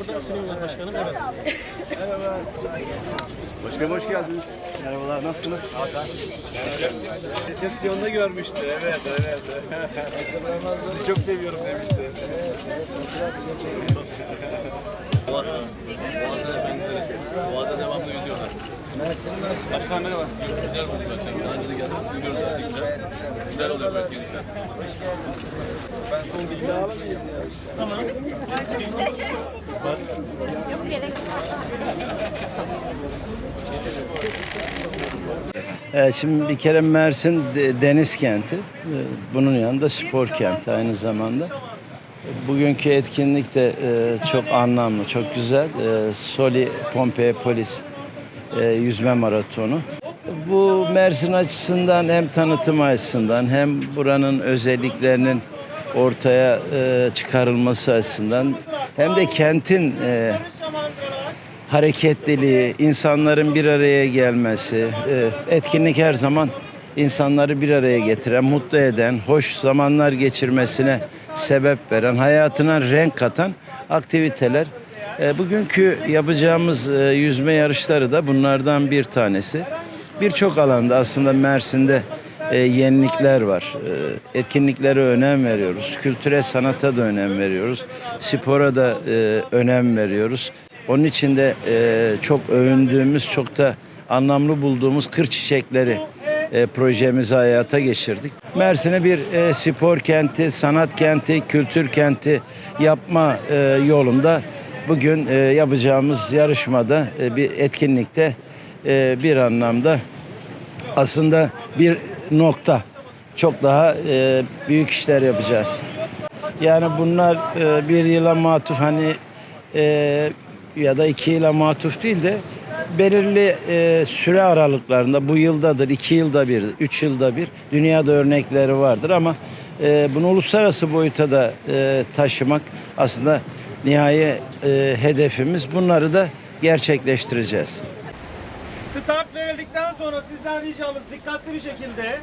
burada ısınıyorlar başkanım. Evet. Başkanım hoş geldiniz. Merhabalar, nasılsınız? Resepsiyonda görmüştü, evet, evet. Sizi çok seviyorum demişti. Boğaz'da efendileri, Boğaz'da devamlı yüzüyorlar. Başkan merhaba. Güzel bulduk başkanım. Daha önce de geldiniz, biliyoruz artık güzel. Güzel oluyor bu etkinlikler. Yok gerek yok. Evet, şimdi bir kere Mersin de- deniz kenti. Ee, Bunun yanında spor kenti aynı zamanda. Bugünkü etkinlik de e, çok anlamlı, çok güzel. E, Soli Pompei Polis e, yüzme maratonu. Bu Mersin açısından hem tanıtım açısından hem buranın özelliklerinin ortaya e, çıkarılması açısından hem de kentin e, hareketliliği, insanların bir araya gelmesi, e, etkinlik her zaman insanları bir araya getiren, mutlu eden, hoş zamanlar geçirmesine sebep veren, hayatına renk katan aktiviteler. E, Bugünkü yapacağımız e, yüzme yarışları da bunlardan bir tanesi. Birçok alanda aslında Mersin'de e, yenilikler var. E, etkinliklere önem veriyoruz. Kültüre, sanata da önem veriyoruz. Spora da e, önem veriyoruz. Onun için de e, çok övündüğümüz, çok da anlamlı bulduğumuz kır çiçekleri e, projemizi hayata geçirdik. Mersin'i bir e, spor kenti, sanat kenti, kültür kenti yapma e, yolunda bugün e, yapacağımız yarışmada e, bir etkinlikte e, bir anlamda aslında bir nokta. Çok daha e, büyük işler yapacağız. Yani bunlar e, bir yıla matuf hani e, ya da iki yıla matuf değil de belirli e, süre aralıklarında bu yıldadır, iki yılda bir, üç yılda bir dünyada örnekleri vardır ama e, bunu uluslararası boyuta da e, taşımak aslında nihai e, hedefimiz. Bunları da gerçekleştireceğiz. Start verildikten sonra sizden ricamız dikkatli bir şekilde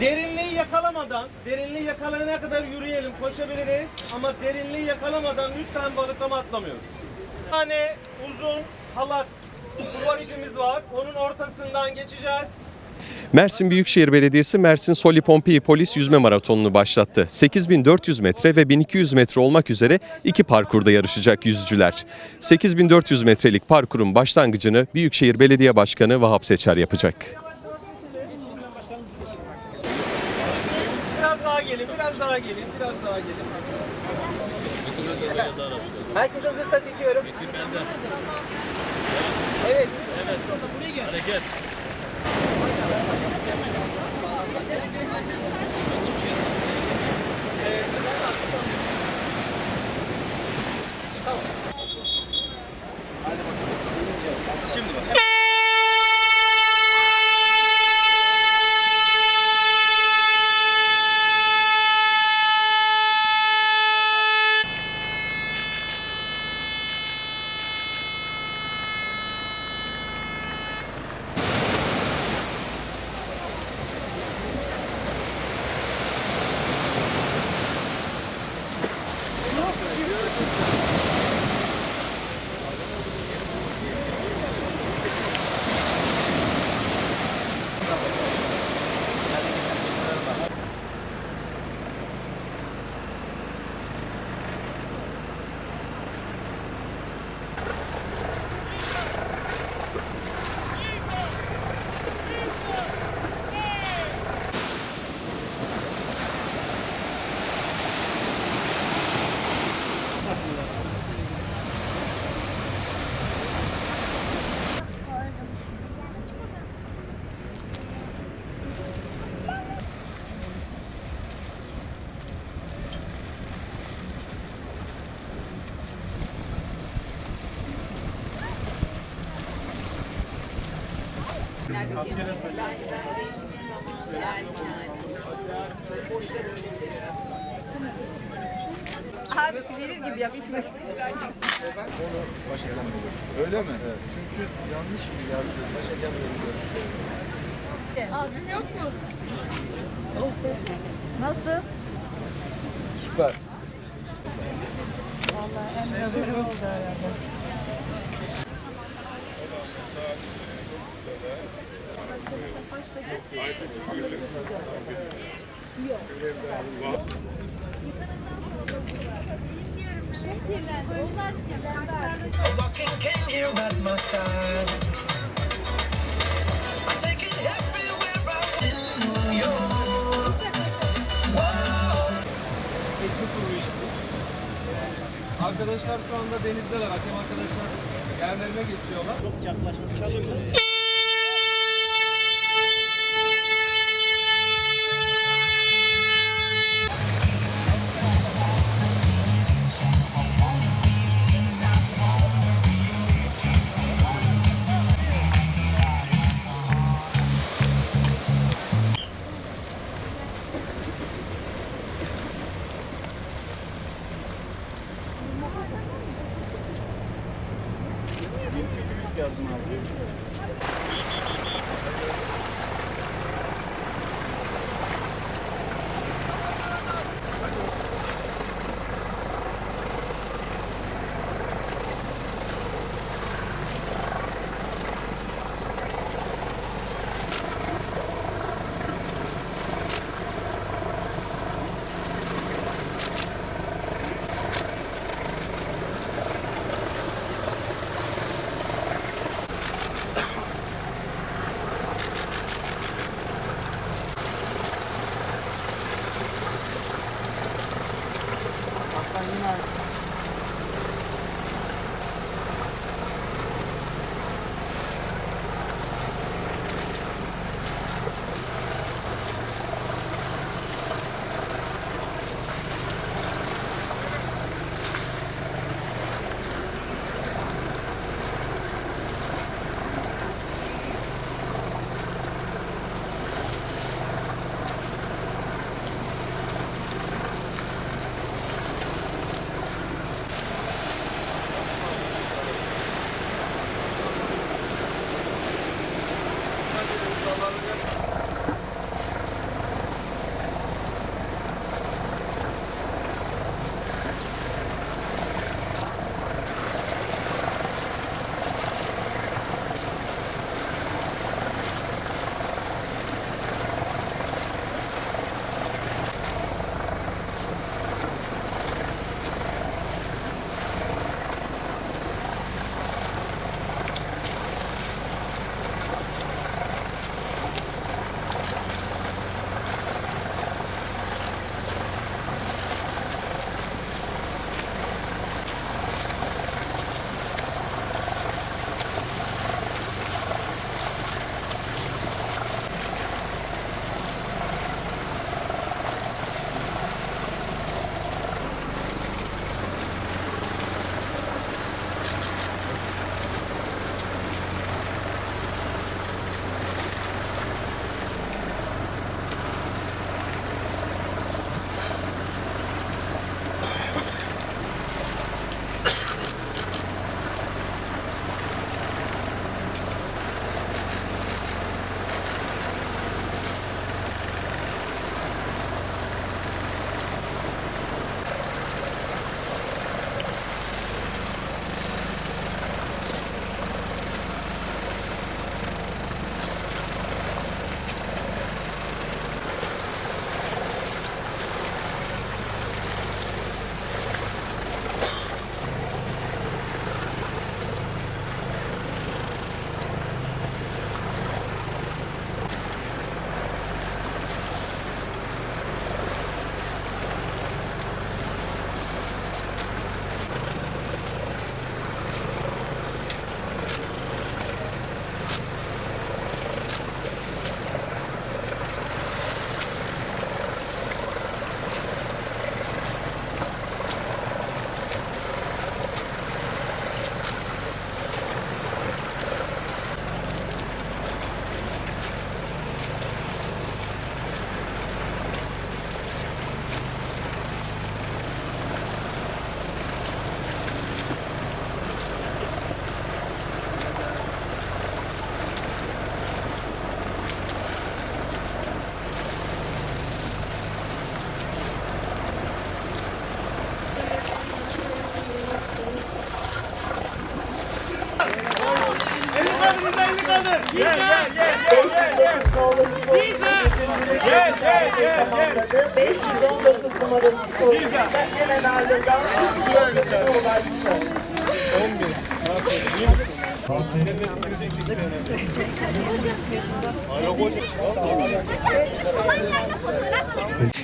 derinliği yakalamadan, derinliği yakalayana kadar yürüyelim, koşabiliriz ama derinliği yakalamadan lütfen balıklama atlamıyoruz. Bir tane uzun halat duvar ipimiz var. Onun ortasından geçeceğiz. Mersin Büyükşehir Belediyesi Mersin Soli Pompei Polis Yüzme Maratonu'nu başlattı. 8400 metre ve 1200 metre olmak üzere iki parkurda yarışacak yüzücüler. 8400 metrelik parkurun başlangıcını Büyükşehir Belediye Başkanı Vahap Seçer yapacak. Biraz daha gelin, biraz daha gelin, biraz daha gelin. Herkes hazırsa çekiyorum. Evet. Hareket. Abi verir gibi yap içmesin. Öyle mi? Evet. Çünkü yanlış gibi geldi. Başhakem Abim yok mu? Nasıl? Süper. Walking came here at my side. I take it everywhere I in New York. Arkadaşlar şu anda denizdeler. Hakem arkadaşlar yerlerine geçiyorlar. Çok yaklaşmış.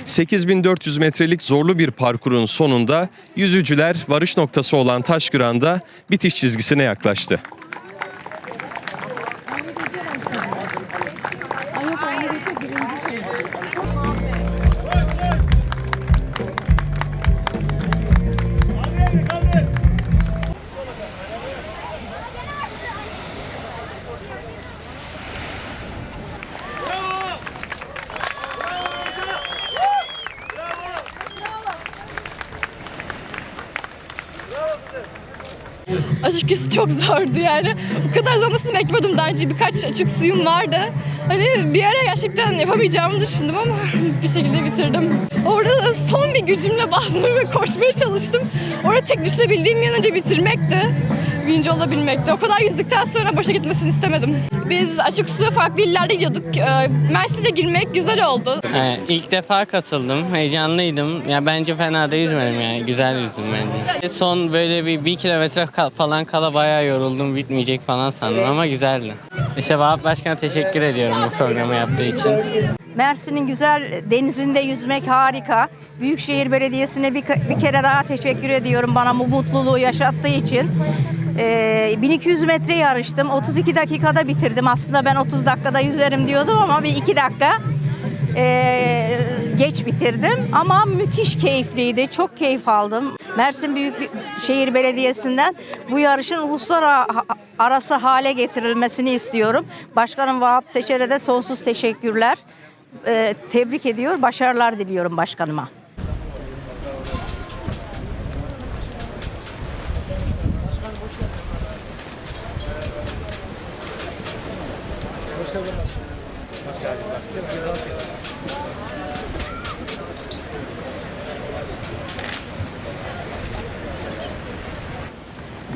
8400 metrelik zorlu bir parkurun sonunda yüzücüler varış noktası olan Taşkıran'da bitiş çizgisine yaklaştı. Açıkçası çok zordu yani. Bu kadar zormasını beklemiyordum daha önce. Birkaç açık suyum vardı. Hani bir ara gerçekten yapamayacağımı düşündüm ama bir şekilde bitirdim. Orada son bir gücümle bastım ve koşmaya çalıştım. Orada tek düşünebildiğim yan önce bitirmekti. Birinci olabilmekti. O kadar yüzdükten sonra boşa gitmesini istemedim. Biz açık suya farklı illerde gidiyorduk. Ee, Mersin'e girmek güzel oldu. Ee, ilk defa katıldım. Heyecanlıydım. Ya bence fena da yüzmedim yani. Güzel yüzdüm bence. Son böyle bir, bir kilometre falan kala bayağı yoruldum. Bitmeyecek falan sandım ama güzeldi. İşte Vahap Başkan'a teşekkür ediyorum bu programı yaptığı için. Mersin'in güzel denizinde yüzmek harika. Büyükşehir Belediyesi'ne bir, bir kere daha teşekkür ediyorum bana bu mutluluğu yaşattığı için. Ee, 1200 metre yarıştım. 32 dakikada bitirdim. Aslında ben 30 dakikada yüzerim diyordum ama bir 2 dakika ee, geç bitirdim. Ama müthiş keyifliydi. Çok keyif aldım. Mersin Büyükşehir Belediyesi'nden bu yarışın uluslararası hale getirilmesini istiyorum. Başkanım Vahap Seçer'e de sonsuz teşekkürler. Ee, tebrik ediyor, başarılar diliyorum başkanıma.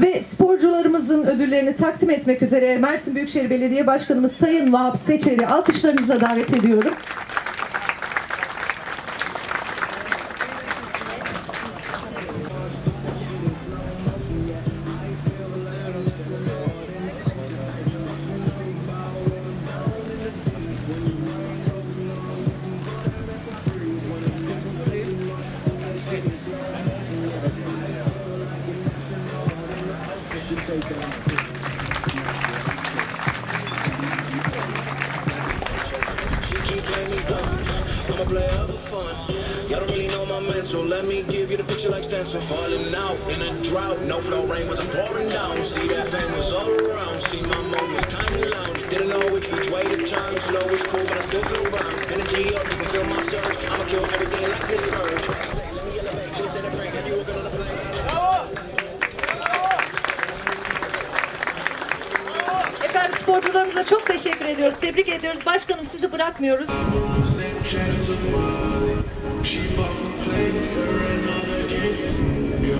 Ve sporcularımızın ödüllerini takdim etmek üzere Mersin Büyükşehir Belediye Başkanımız Sayın Vahap Seçer'i alkışlarınızla davet ediyorum. Like stencil. Falling out in a drought. No flow rain wasn't pouring down. See that pain was all around. See my mode was kind of lounge. Didn't know which which way to turn. Flow was cool, but I still feel burned. Energy up, you can feel my surge. I'ma kill everything like this purge. Let me elevate, please celebrate. Have you walking on a plane? Efendim sporcularımıza çok teşekkür ediyoruz. Tebrik ediyoruz. Başkanım sizi bırakmıyoruz.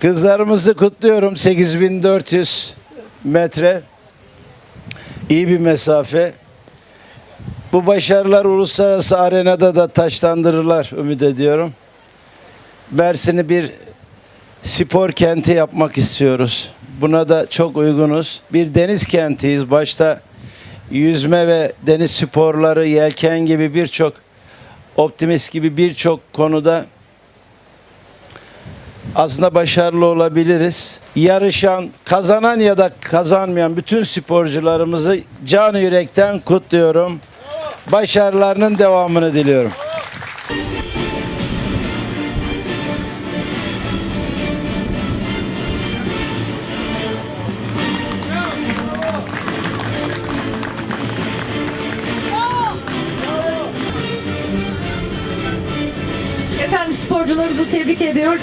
Kızlarımızı kutluyorum. 8400 metre. İyi bir mesafe. Bu başarılar uluslararası arenada da taşlandırırlar ümit ediyorum. Mersin'i bir spor kenti yapmak istiyoruz. Buna da çok uygunuz. Bir deniz kentiyiz. Başta yüzme ve deniz sporları, yelken gibi birçok optimist gibi birçok konuda aslında başarılı olabiliriz. Yarışan, kazanan ya da kazanmayan bütün sporcularımızı can yürekten kutluyorum. Başarılarının devamını diliyorum. Efendim sporcularımızı tebrik ediyoruz.